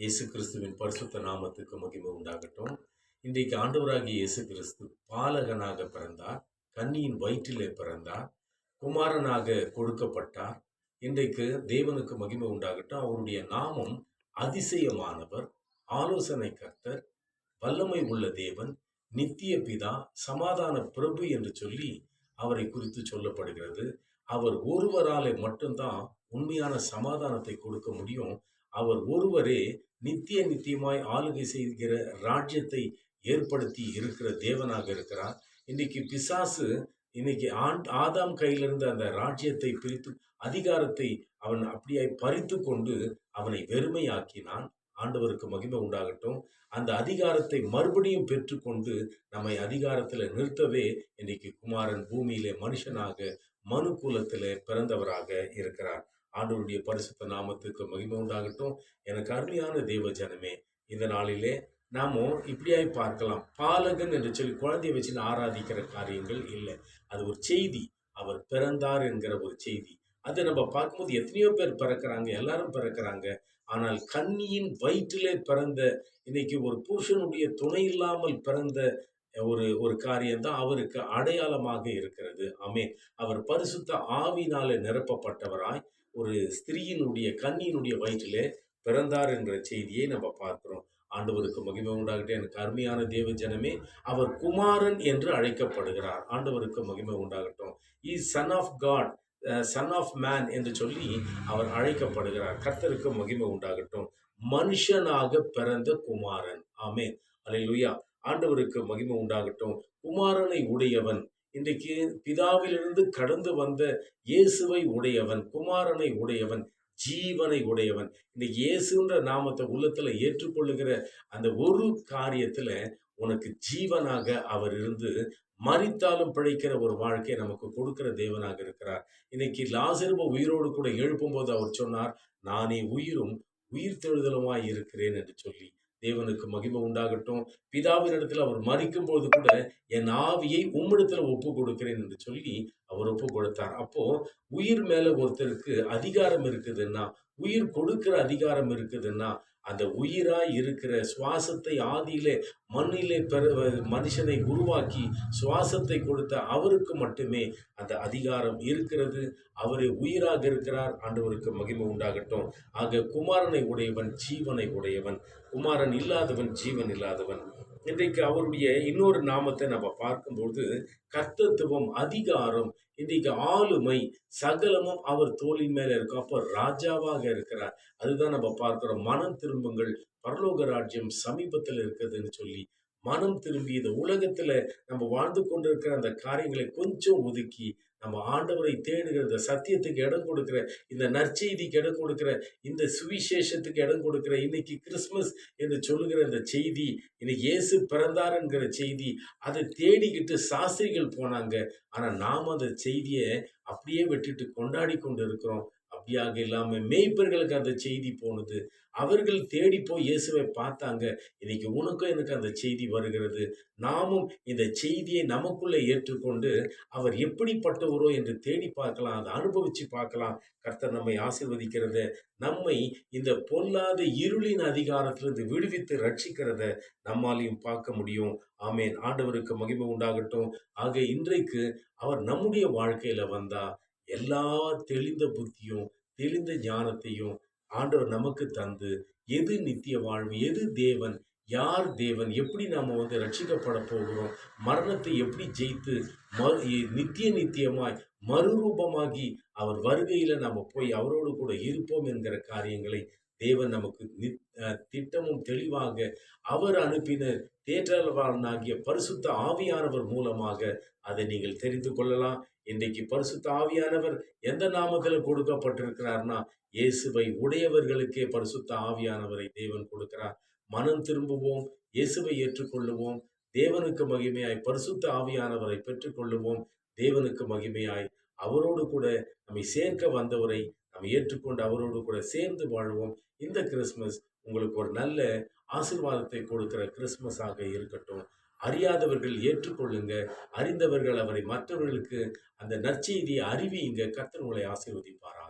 இயேசு கிறிஸ்துவின் பரிசுத்த நாமத்துக்கு மகிமை உண்டாகட்டும். இன்றைக்கு ஆண்டவராகிய இயேசு கிறிஸ்து பாலகனாக பிறந்தார் கன்னியின் வயிற்றிலே பிறந்தார் குமாரனாக கொடுக்கப்பட்டார். இன்றைக்கு தேவனுக்கு மகிமை உண்டாகட்டும். அவருடைய நாமம் அதிசயமானவர் ஆலோசனை கர்த்தர் வல்லமை உள்ள தேவன் நித்திய பிதா சமாதான பிரபு என்று சொல்லி அவரை குறித்து சொல்லப்படுகிறது. அவர் ஒருவராலே மட்டும்தான் உண்மையான சமாதானத்தை கொடுக்க முடியும். அவர் ஒருவரே நித்திய நித்தியமாய் ஆளுகை செய்கிற ராஜ்யத்தை ஏற்படுத்தி இருக்கிற தேவனாக இருக்கிறார். இன்னைக்கு பிசாசு இன்னைக்கு ஆண் ஆதாம் கையிலிருந்து அந்த ராஜ்யத்தை பிரித்து அதிகாரத்தை அவன் அப்படியாய் பறித்து கொண்டு அவனை வெறுமையாக்கினான். ஆண்டவருக்கு மகிமை உண்டாகட்டும். அந்த அதிகாரத்தை மறுபடியும் பெற்றுக்கொண்டு நம்மை அதிகாரத்தில் நிறுத்தவே இன்னைக்கு குமாரன் பூமியிலே மனுஷனாக மனு குலத்திலே பிறந்தவராக இருக்கிறார். ஆண்டவருடைய பரிசுத்த நாமத்துக்கு மகிமை உண்டாகட்டும். எனக்கு அருமையான தேவ ஜனமே இந்த நாளிலே நாம இப்படியாய் பார்க்கலாம். பாலகன் என்று சொல்லி குழந்தையை வச்சு ஆராதிக்கிற காரியங்கள் இல்லை. அது ஒரு செய்தி. அவர் பிறந்தார் என்கிற ஒரு செய்தி. அதை நம்ம பார்க்கும்போது எத்தனையோ பேர் பிறக்கிறாங்க எல்லாரும் பிறக்கிறாங்க. ஆனால் கன்னியின் வயிற்றிலே பிறந்த இன்னைக்கு ஒரு புருஷனுடைய துணை இல்லாமல் பிறந்த ஒரு ஒரு காரியம்தான் அவருக்கு அடையாளமாக இருக்கிறது. ஆமே அவர் பரிசுத்த ஆவினாலே நிரப்பப்பட்டவராய் ஒரு ஸ்திரீயினுடைய கண்ணியினுடைய வயிற்றிலே பிறந்தார் என்ற செய்தியை நம்ம பார்க்கிறோம். ஆண்டவருக்கு மகிமை உண்டாகட்டும். எனக்கு அருமையான தேவ ஜனமே அவர் குமாரன் என்று அழைக்கப்படுகிறார். ஆண்டவருக்கு மகிமை உண்டாகட்டும். Is son of God son of man என்று சொல்லி அவர் அழைக்கப்படுகிறார். கர்த்தருக்கு மகிமை உண்டாகட்டும். மனுஷனாக பிறந்த குமாரன். ஆமே அலையிலுயா ஆண்டவருக்கு மகிமை உண்டாகட்டும். குமாரனை உடையவன். இன்றைக்கு பிதாவிலிருந்து கடந்து வந்த இயேசுவை உடையவன் குமாரனை உடையவன் ஜீவனை உடையவன். இந்த இயேசுன்ற நாமத்தை உள்ளத்துல ஏற்றுக்கொள்ளுகிற அந்த ஒரு காரியத்துல உனக்கு ஜீவனாக அவர் இருந்து மறித்தாலும் பிழைக்கிற ஒரு வாழ்க்கையை நமக்கு கொடுக்கிற தேவனாக இருக்கிறார். இன்னைக்கு லாசருப உயிரோடு கூட எழுப்பும்போது அவர் சொன்னார் நானே உயிரும் உயிர் தெழுதலுமாய் இருக்கிறேன் என்று சொல்லி தேவனுக்கு மகிமை உண்டாகட்டும். பிதாவினிடத்தில் அவர் மறிக்கும் போது கூட என் ஆவியை உம்மிடத்துல ஒப்பு கொடுக்கிறேன் என்று சொல்லி அவர் ஒப்பு கொடுத்தார் அப்போ உயிர் மேல ஒருத்தருக்கு அதிகாரம் இருக்குதுன்னா உயிர் கொடுக்கிற அதிகாரம் இருக்குதுன்னா அந்த உயிராய் இருக்கிற சுவாசத்தை ஆதியிலே மண்ணிலே பெற மனுஷனை உருவாக்கி சுவாசத்தை கொடுத்த அவருக்கு மட்டுமே அந்த அதிகாரம் இருக்கிறது. அவரே உயிராக இருக்கிறார். ஆண்டவருக்கு மகிமை உண்டாகட்டும். ஆக குமாரனை உடையவன் ஜீவனை உடையவன். குமாரன் இல்லாதவன் ஜீவன் இல்லாதவன். இன்றைக்கு அவருடைய இன்னொரு நாமத்தை நம்ம பார்க்கும்போது கர்த்தத்துவம் அதிகாரம் இன்றைக்கு ஆளுமை சகலமும் அவர் தோளின் மேல இருக்கும். அப்போ ராஜாவாக இருக்கிறார். அதுதான் நம்ம பார்க்கிறோம். மனம் திரும்புங்கள். பரலோக ராஜ்யம் சமீபத்தில் இருக்குதுன்னு சொல்லி மனம் திரும்பி இந்த உலகத்துல நம்ம வாழ்ந்து கொண்டிருக்கிற அந்த காரியங்களை கொஞ்சம் ஒதுக்கி நம்ம ஆண்டவரை தேடுகிற இந்த சத்தியத்துக்கு இடம் கொடுக்கிற இந்த நற்செய்திக்கு இடம் கொடுக்கிற இந்த சுவிசேஷத்துக்கு இடம் கொடுக்கிற இன்னைக்கு கிறிஸ்மஸ் என்று சொல்லுகிற இந்த செய்தி இன்னைக்கு இயேசு பிறந்தார் என்கிற செய்தி அதை தேடிக்கிட்டு சாஸ்திரிகள் போனாங்க. ஆனால் நாம் அந்த செய்தியை அப்படியே விட்டுட்டு கொண்டாடி கொண்டு இருக்கிறோம் அப்படியாக இல்லாமல் மேய்ப்பர்களுக்கு அந்த செய்தி போனது. அவர்கள் தேடி போய் இயேசுவை பார்த்தாங்க. இன்னைக்கு உனக்கும் எனக்கு அந்த செய்தி வருகிறது. நாமும் இந்த செய்தியை நமக்குள்ளே ஏற்றுக்கொண்டு அவர் எப்படிப்பட்டவரோ என்று தேடி பார்க்கலாம் அதை அனுபவிச்சு பார்க்கலாம். கர்த்தர் நம்மை ஆசிர்வதிக்கிறத நம்மை இந்த பொல்லாத இருளின் அதிகாரத்திலிருந்து விடுவித்து ரட்சிக்கிறத நம்மாலையும் பார்க்க முடியும். ஆமேன். ஆண்டவருக்கு மகிமை உண்டாகட்டும். ஆக இன்றைக்கு அவர் நம்முடைய வாழ்க்கையில வந்தா எல்லா தெளிந்த புத்தியும் தெளிந்த ஞானத்தையும் ஆண்டவர் நமக்கு தந்து எது நித்திய வாழ்வு எது தேவன் யார் தேவன் எப்படி நாம் வந்து ரட்சிக்கப்பட போகிறோம் மரணத்தை எப்படி ஜெயித்து மறு நித்திய நித்தியமாய் மறுரூபமாகி அவர் வருகையில் நம்ம போய் அவரோடு கூட இருப்போம் என்கிற காரியங்களை தேவன் நமக்கு நித் திட்டமும் தெளிவாக அவர் அனுப்பின தேற்றவாளனாகிய பரிசுத்த ஆவியானவர் மூலமாக அதை நீங்கள் தெரிந்து கொள்ளலாம். இன்றைக்கு பரிசுத்த ஆவியானவர் எந்த நாமத்தில் கொடுக்கப்பட்டிருக்கிறார்னா இயேசுவை உடையவர்களுக்கே பரிசுத்த ஆவியானவரை தேவன் கொடுக்கிறார். மனம் திரும்புவோம் இயேசுவை ஏற்றுக்கொள்ளுவோம். தேவனுக்கு மகிமையாய் பரிசுத்த ஆவியானவரை பெற்றுக்கொள்ளுவோம். தேவனுக்கு மகிமையாய் அவரோடு கூட நம்மை சேர்க்க வந்தவரை நம்ம ஏற்றுக்கொண்டு அவரோடு கூட சேர்ந்து வாழ்வோம். இந்த கிறிஸ்மஸ் உங்களுக்கு ஒரு நல்ல ஆசிர்வாதத்தை கொடுக்கிற கிறிஸ்மஸாக இருக்கட்டும். அறியாதவர்கள் ஏற்றுக்கொள்ளுங்க. அறிந்தவர்கள் அவரை மற்றவர்களுக்கு அந்த நற்செய்தியை அறிவியுங்க கர்த்தர் உங்களை ஆசீர்வதிப்பாராக.